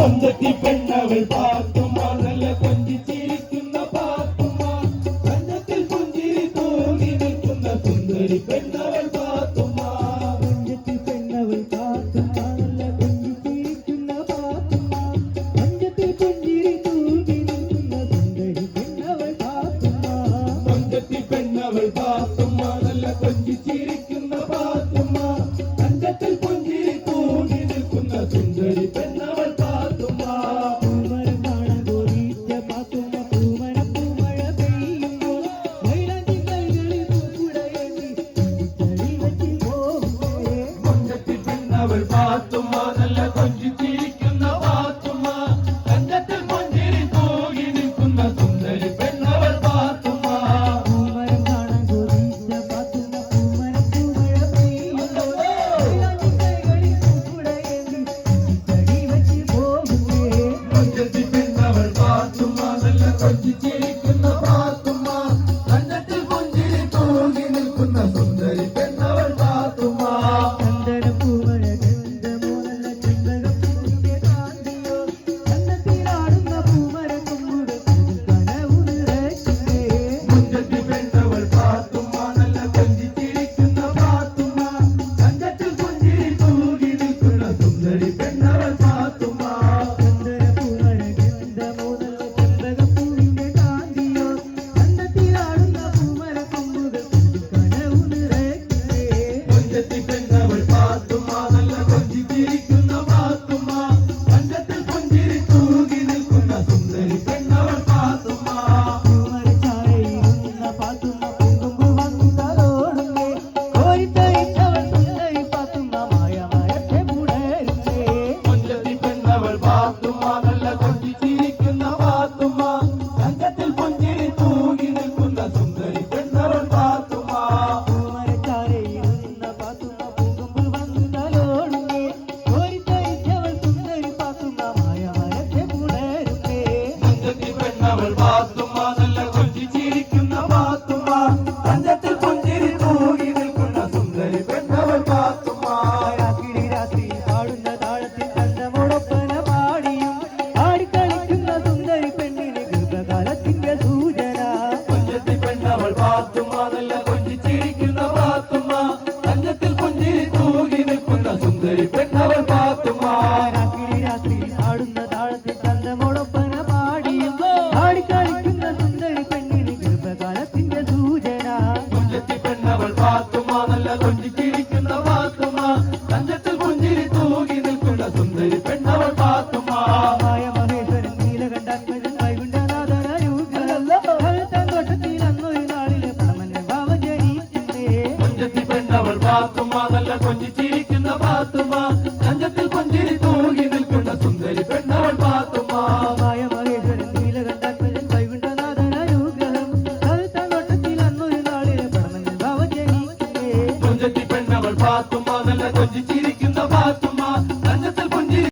பஞ்சத்தி பெண்ணவள் பார்த்துமா நல்ல கொஞ்சி சிரிக்குன்ன பார்த்துமா பஞ்சத்தில் புஞ்சிரி தோங்கி நிற்குன்ன சுந்தரி பெண்ணவள் பார்த்துமா? பஞ்சத்தில் பெண்ணவள் பார்த்துமா நல்ல கொஞ்சி சிரிக்குன்ன பார்த்துமா? பஞ்சத்தில் புஞ்சிரி தோங்கி நிற்குன்ன Thank you. அவள் பார்த்து പാത്തുമ്മ നല്ല കൊഞ്ചിച്ചിരിക്കുന്ന പാത്തുമ്മ കഞ്ചത്തിൽ കൊഞ്ചിരി തൂങ്ങി നിൽക്കുന്ന സുന്ദരി പെണ്ണവൾ പാത്തുമ്മ കൊഞ്ചത്തി പെണ്ണവൾ പാത്തുമ്മ നല്ല കൊഞ്ചിച്ചിരിക്കുന്ന പാത്തുമ്മ